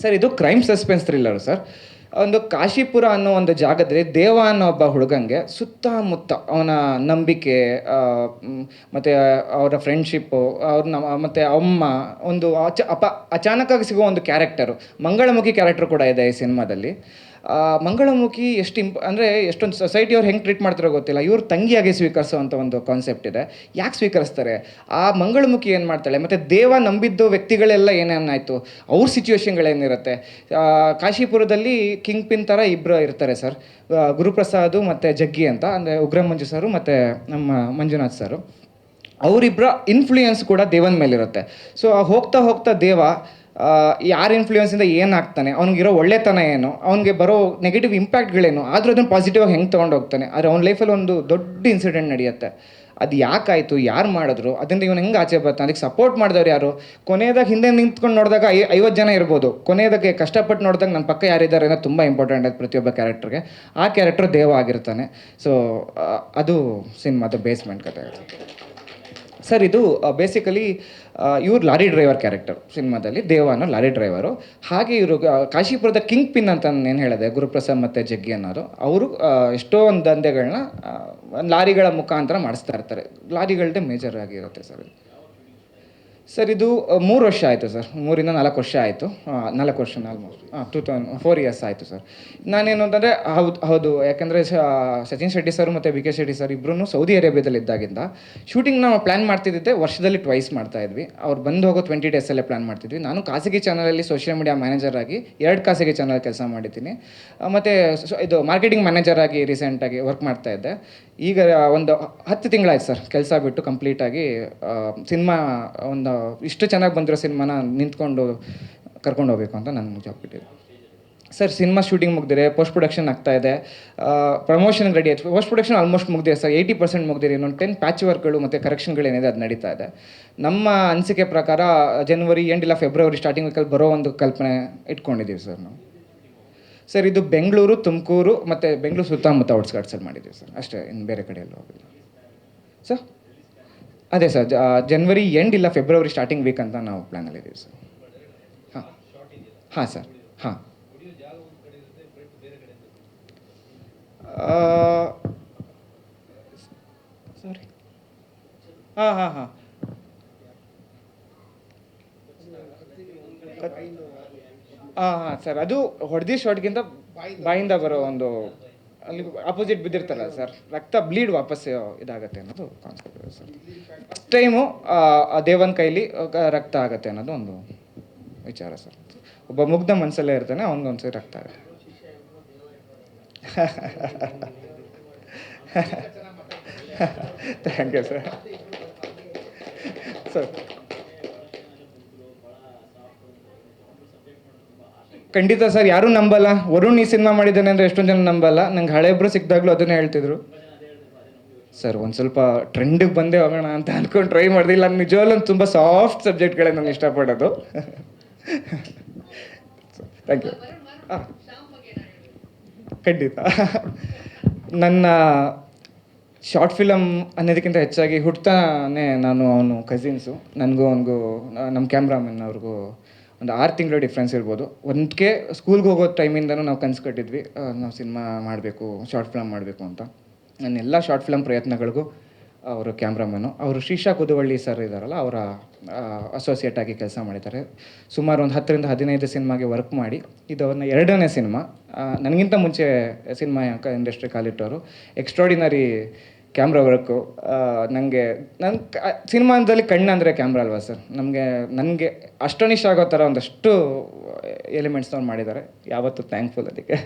Sir, ಇದು crime suspense thriller sir. ಒಂದು ಕಾಶಿಪುರ ಅನ್ನೋ ಒಂದು ಜಾಗದಲ್ಲಿ ದೇವ ಅನ್ನೋ ಒಬ್ಬ ಹುಡುಗಂಗೆ ಸುತ್ತಮುತ್ತ ಅವನ ನಂಬಿಕೆ ಮತ್ತು ಅವರ ಫ್ರೆಂಡ್ಶಿಪ್ಪು ಅವ್ರ ನಮ್ಮ ಮತ್ತು ಅಮ್ಮ, ಒಂದು ಅಚ, ಅಪ, ಅಚಾನಕ್ಕಾಗಿ ಸಿಗೋ ಒಂದು ಕ್ಯಾರೆಕ್ಟರು ಮಂಗಳಮುಖಿ ಕ್ಯಾರೆಕ್ಟರ್ ಕೂಡ ಇದೆ ಈ ಸಿನಿಮಾದಲ್ಲಿ. ಮಂಗಳಮುಖಿ ಎಷ್ಟು ಇಂಪ್ ಅಂದರೆ ಎಷ್ಟೊಂದು ಸೊಸೈಟಿಯವ್ರು ಹೆಂಗೆ ಟ್ರೀಟ್ ಮಾಡ್ತಾರೋ ಗೊತ್ತಿಲ್ಲ. ಇವ್ರು ತಂಗಿಯಾಗಿ ಸ್ವೀಕರಿಸುವಂಥ ಒಂದು ಕಾನ್ಸೆಪ್ಟ್ ಇದೆ. ಯಾಕೆ ಸ್ವೀಕರಿಸ್ತಾರೆ? ಆ ಮಂಗಳಮುಖಿ ಏನು ಮಾಡ್ತಾಳೆ? ಮತ್ತು ದೇವ ನಂಬಿದ್ದು ವ್ಯಕ್ತಿಗಳೆಲ್ಲ ಏನೇನಾಯಿತು? ಅವ್ರ ಸಿಚುವೇಶನ್ಗಳೇನಿರುತ್ತೆ ಕಾಶಿಪುರದಲ್ಲಿ ಕಿಂಗ್ ಪಿನ್ ಥರ ಇಬ್ಬರು ಇರ್ತಾರೆ ಸರ್. ಗುರುಪ್ರಸಾದ್ ಮತ್ತು ಜಗ್ಗಿ ಅಂತ, ಅಂದರೆ ಉಗ್ರ ಮಂಜು ಸರು ಮತ್ತು ನಮ್ಮ ಮಂಜುನಾಥ್ ಸರು. ಅವರಿಬ್ಬರ ಇನ್ಫ್ಲೂಯೆನ್ಸ್ ಕೂಡ ದೇವನ ಮೇಲಿರುತ್ತೆ. ಸೊ ಹೋಗ್ತಾ ಹೋಗ್ತಾ ದೇವ ಯಾರ ಇನ್ಫ್ಲೂಯೆನ್ಸಿಂದ ಏನಾಗ್ತಾನೆ ಅವ್ನಿಗಿರೋ ಒಳ್ಳೆತನ ಏನು? ಅವ್ನಿಗೆ ಬರೋ ನೆಗೆಟಿವ್ ಇಂಪ್ಯಾಕ್ಟ್ಗಳೇನು ಆದರೂ ಅದನ್ನು ಪಾಸಿಟಿವ್ ಆಗಿ ಹೆಂಗೆ ತೊಗೊಂಡು ಹೋಗ್ತಾನೆ? ಆದರೆ ಅವ್ನ ಲೈಫಲ್ಲಿ ಒಂದು ದೊಡ್ಡ ಇನ್ಸಿಡೆಂಟ್ ನಡೆಯುತ್ತೆ. ಅದು ಯಾಕಾಯಿತು? ಯಾರು ಮಾಡಿದ್ರು? ಅದರಿಂದ ಇವನು ಹೆಂಗೆ ಆಚೆ ಬರ್ತಾನೆ? ಅದಕ್ಕೆ ಸಪೋರ್ಟ್ ಮಾಡಿದವ್ರು ಯಾರು? ಕೊನೆಯದಾಗ ಹಿಂದೆ ನಿಂತ್ಕೊಂಡು ನೋಡಿದಾಗ ಐ ಐವತ್ತು ಜನ ಇರ್ಬೋದು. ಕೊನೆಯದಕ್ಕೆ ಕಷ್ಟಪಟ್ಟು ನೋಡಿದಾಗ ನನ್ನ ಪಕ್ಕ ಯಾರಿದ್ದಾರೆ ಅನ್ನೋದು ತುಂಬ ಇಂಪಾರ್ಟೆಂಟ್ ಅದು ಪ್ರತಿಯೊಬ್ಬ ಕ್ಯಾರೆಕ್ಟರ್ಗೆ ಆ ಕ್ಯಾರೆಕ್ಟರ್ ದೇವ ಆಗಿರ್ತಾನೆ. ಸೊ ಅದು ಸಿನಿಮಾದ ಬೇಸ್ಮೆಂಟ್ ಕತೆ ಸರ್, ಇದು ಬೇಸಿಕಲಿ ಇವ್ರು ಲಾರಿ ಡ್ರೈವರ್ ಕ್ಯಾರೆಕ್ಟರ್ ಸಿನಿಮಾದಲ್ಲಿ ದೇವ ಲಾರಿ ಡ್ರೈವರು ಹಾಗೆ ಇವರು ಕಾಶಿಪುರದ ಕಿಂಗ್ ಪಿನ್ ಅಂತ ಏನು ಹೇಳಿದೆ, ಗುರುಪ್ರಸಾದ್ ಮತ್ತು ಜಗ್ಗಿ ಅನ್ನೋರು, ಅವರು ಎಷ್ಟೋ ಒಂದು ದಂಧೆಗಳನ್ನ ಲಾರಿಗಳ ಮುಖಾಂತರ ಮಾಡಿಸ್ತಾ ಇರ್ತಾರೆ. ಲಾರಿಗಳದ್ದೇ ಮೇಜರ್ ಆಗಿರುತ್ತೆ ಸರ್. ಸರ್, ಇದು ಮೂರು ವರ್ಷ ಆಯಿತು ಸರ್. ಮೂರಿಂದ ನಾಲ್ಕು ವರ್ಷ ಆಯಿತು. ನಾಲ್ಕು ವರ್ಷ ಆಲ್ಮೋಸ್ಟ್ ಹಾಂ ಟೂ ತೌಸಂಡ್ ಫೋರ್ ಇಯರ್ಸ್ ಆಯಿತು ಸರ್. ನಾನೇನು ಅಂತಂದರೆ, ಹೌದು ಹೌದು. ಯಾಕೆಂದರೆ ಸಚಿನ್ ಶೆಟ್ಟಿ ಸರ್ ಮತ್ತು ವಿ ಕೆ ಶೆಟ್ಟಿ ಸರ್ ಇಬ್ಬರೂ ಸೌದಿ ಅರೇಬಿಯಾದಲ್ಲಿ ಇದ್ದಾಗಿಂದ ಶೂಟಿಂಗ್ ನಾವು ಪ್ಲ್ಯಾನ್ ಮಾಡ್ತಿದ್ದೆ ವರ್ಷದಲ್ಲಿ ಟ್ವೈಸ್ ಮಾಡ್ತಾ ಇದ್ವಿ. ಅವ್ರು ಬಂದು ಹೋಗೋ ಟ್ವೆಂಟಿ ಡೇಸಲ್ಲೇ ಪ್ಲ್ಯಾನ್ ಮಾಡ್ತಿದ್ವಿ. ನಾನು ಖಾಸಗಿ ಚಾನಲಲ್ಲಿ ಸೋಷಿಯಲ್ ಮೀಡಿಯಾ ಮ್ಯಾನೇಜರ್ ಆಗಿ ಎರಡು ಖಾಸಗಿ ಚಾನಲ್ ಕೆಲಸ ಮಾಡಿದ್ದೀನಿ. ಮತ್ತು ಇದು ಮಾರ್ಕೆಟಿಂಗ್ ಮ್ಯಾನೇಜರ್ ಆಗಿ ರೀಸೆಂಟಾಗಿ ವರ್ಕ್ ಮಾಡ್ತಾ ಇದ್ದೆ. ಈಗ ಒಂದು ಹತ್ತು ತಿಂಗಳಾಯ್ತು ಸರ್. ಕೆಲಸ ಬಿಟ್ಟು ಕಂಪ್ಲೀಟಾಗಿ ಸಿನಿಮಾ ಒಂದು ಇಷ್ಟು ಚೆನ್ನಾಗಿ ಬಂದಿರೋ ಸಿನಿಮಾನ ನಿಂತ್ಕೊಂಡು ಕರ್ಕೊಂಡು ಹೋಗ್ಬೇಕು ಅಂತ ನಾನು ಜಾಬ್ ಬಿಟ್ಟಿದ್ದೆ. ಸರ್, ಸಿನಿಮಾ ಶೂಟಿಂಗ್ ಮುಗ್ದಿದೆ ಪೋಸ್ಟ್ ಪ್ರೊಡಕ್ಷನ್ ಆಗ್ತಾ ಇದೆ. ಪ್ರಮೋಷನ್ ರೆಡಿ ಆಯ್ತು. ಪೋಸ್ಟ್ ಪ್ರೊಡಕ್ಷನ್ ಆಲ್ಮೋಸ್ಟ್ ಮುಗ್ದಿದೆ ಸರ್. ಏಯ್ಟಿ ಪರ್ಸೆಂಟ್ ಮುಗ್ದಿದೆ. ಇನ್ನೊಂದು ಟೆನ್ ಪ್ಯಾಚ್ ವರ್ಕ್ಗಳು ಮತ್ತು ಕರೆಕ್ಷನ್ಗಳೇನಿದೆ ಅದು ನಡೀತಾ ಇದೆ. ನಮ್ಮ ಅನಿಸಿಕೆ ಪ್ರಕಾರ ಜನವರಿ ಎಂಡ್ ಇಲ್ಲ ಫೆಬ್ರವರಿ ಸ್ಟಾರ್ಟಿಂಗ್ ವೀಕಲ್ಲಿ ಬರೋ ಒಂದು ಕಲ್ಪನೆ ಇಟ್ಕೊಂಡಿದ್ದೀವಿ ಸರ್ ನಾವು. ಸರ್, ಇದು ಬೆಂಗಳೂರು, ತುಮಕೂರು ಮತ್ತು ಬೆಂಗಳೂರು ಸುತ್ತಮುತ್ತ ಔಟ್ಸ್ಕಟ್ಸಲ್ಲಿ ಮಾಡಿದ್ದೀವಿ ಸರ್. ಅಷ್ಟೇ ಇನ್ನು ಬೇರೆ ಕಡೆಯಲ್ಲಿ ಹೋಗಿಲ್ಲ. ಸರ್? ಅದೇ ಸರ್ ಜನ್ವರಿ ಎಂಡ್ ಇಲ್ಲ ಫೆಬ್ರವರಿ ಸ್ಟಾರ್ಟಿಂಗ್ ವೀಕ್ ಅಂತ ನಾವು ಪ್ಲ್ಯಾನಲ್ಲಿದ್ದೀವಿ ಸರ್. ಹಾಂ. ಹಾಂ ಸರ್, ಹಾಂ. ಸಾರಿ ಹಾಂ ಹಾಂ ಹಾಂ. ಹಾಂ ಹಾಂ, ಸರ್, ಅದು ಹೊಡೆದಿ ಶಾಟ್ಗಿಂತ ಬಾಯಿಂದ ಬರೋ ಒಂದು ಅಲ್ಲಿ ಅಪೋಸಿಟ್ ಬಿದ್ದಿರ್ತಲ್ಲ ಸರ್ ರಕ್ತ ಬ್ಲೀಡ್ ವಾಪಸ್ ಇದಾಗತ್ತೆ ಅನ್ನೋದು ಕಾನ್ಸೆಪ್ಟ್ ಸರ್ ಫಸ್ಟ್ ಟೈಮು ದೇವನ ಕೈಲಿ ರಕ್ತ ಆಗತ್ತೆ ಅನ್ನೋದು ಒಂದು ವಿಚಾರ ಸರ್ ಒಬ್ಬ ಮುಗ್ಧ ಮನಸ್ಸಲ್ಲೇ ಇರ್ತಾನೆ, ಅವನಿಗೊಂದ್ಸರಿ ರಕ್ತ ಆಗುತ್ತೆ. ಥ್ಯಾಂಕ್ ಯು ಸರ್ ಸರ್ ಖಂಡಿತ ಸರ್, ಯಾರೂ ನಂಬಲ್ಲ. ವರುಣ್ ಈ ಸಿನಿಮಾ ಮಾಡಿದ್ದಾನೆ ಅಂದರೆ ಎಷ್ಟೊಂದು ಜನ ನಂಬಲ್ಲ. ನಂಗೆ ಹಳೆಬ್ರು ಸಿಕ್ಕಿದಾಗಲೂ ಅದನ್ನೇ ಹೇಳ್ತಿದ್ರು. ಸರ್, ಒಂದು ಸ್ವಲ್ಪ ಟ್ರೆಂಡಿಗೆ ಬಂದೇ ಹೋಗೋಣ ಅಂತ ಅನ್ಕೊಂಡು ಟ್ರೈ ಮಾಡಿದೆ ಇಲ್ಲ ನಿಜವಾಗ್ಲೂ ತುಂಬ ಸಾಫ್ಟ್ ಸಬ್ಜೆಕ್ಟ್ಗಳೇ ನಾನು ಇಷ್ಟಪಡೋದು. ಥ್ಯಾಂಕ್ ಯು ಖಂಡಿತ. ನನ್ನ ಶಾರ್ಟ್ ಫಿಲಮ್ ಅನ್ನೋದಕ್ಕಿಂತ ಹೆಚ್ಚಾಗಿ ಹುಟ್ತಾನೆ ನಾನು ಅವನು ಕಸಿನ್ಸು ನನಗೂ ಅವನಿಗೂ ನಮ್ಮ ಕ್ಯಾಮ್ರಾಮನ್ ಅವ್ರಿಗೂ ಒಂದು ಆರು ತಿಂಗಳು ಡಿಫ್ರೆನ್ಸ್ ಇರ್ಬೋದು. ಒಂದಕ್ಕೆ ಸ್ಕೂಲ್ಗೆ ಹೋಗೋ ಟೈಮಿಂದನೂ ನಾವು ಕನಸು ಕಟ್ಟಿದ್ವಿ ನಾವು ಸಿನಿಮಾ ಮಾಡಬೇಕು ಶಾರ್ಟ್ ಫಿಲಮ್ ಮಾಡಬೇಕು ಅಂತ. ನನ್ನ ಎಲ್ಲ ಶಾರ್ಟ್ ಫಿಲಮ್ ಪ್ರಯತ್ನಗಳಿಗೂ ಅವರು ಕ್ಯಾಮ್ರಾಮನ್ನು ಅವರು ಶ್ರೀಶಾ ಕುದುವಳ್ಳಿ ಸರ್ ಇದ್ದಾರಲ್ಲ ಅವರ ಅಸೋಸಿಯೇಟ್ ಆಗಿ ಕೆಲಸ ಮಾಡಿದ್ದಾರೆ. ಸುಮಾರು ಒಂದು ಹತ್ತರಿಂದ ಹದಿನೈದು ಸಿನಿಮಾಗೆ ವರ್ಕ್ ಮಾಡಿ ಇದು ಅವ್ರನ್ನ ಎರಡನೇ ಸಿನಿಮಾ ನನಗಿಂತ ಮುಂಚೆ ಸಿನಿಮಾ ಇಂಡಸ್ಟ್ರಿ ಕಾಲಿಟ್ಟವರು. ಎಕ್ಸ್ಟ್ರಾಡಿನರಿ ಕ್ಯಾಮ್ರಾ ವರ್ಕು ನನಗೆ ನನ್ನ ಸಿನಿಮಾದಲ್ಲಿ ಕಣ್ಣು ಅಂದರೆ ಕ್ಯಾಮ್ರಾ ಅಲ್ವಾ ಸರ್? ನಮಗೆ, ನನಗೆ ಅಷ್ಟೊನಿಷ್ಟ ಆಗೋ ಥರ ಒಂದಷ್ಟು ಎಲಿಮೆಂಟ್ಸ್ ಅವ್ರು ಮಾಡಿದ್ದಾರೆ. ಯಾವತ್ತೂ ಥ್ಯಾಂಕ್ಫುಲ್ ಅದಕ್ಕೆ.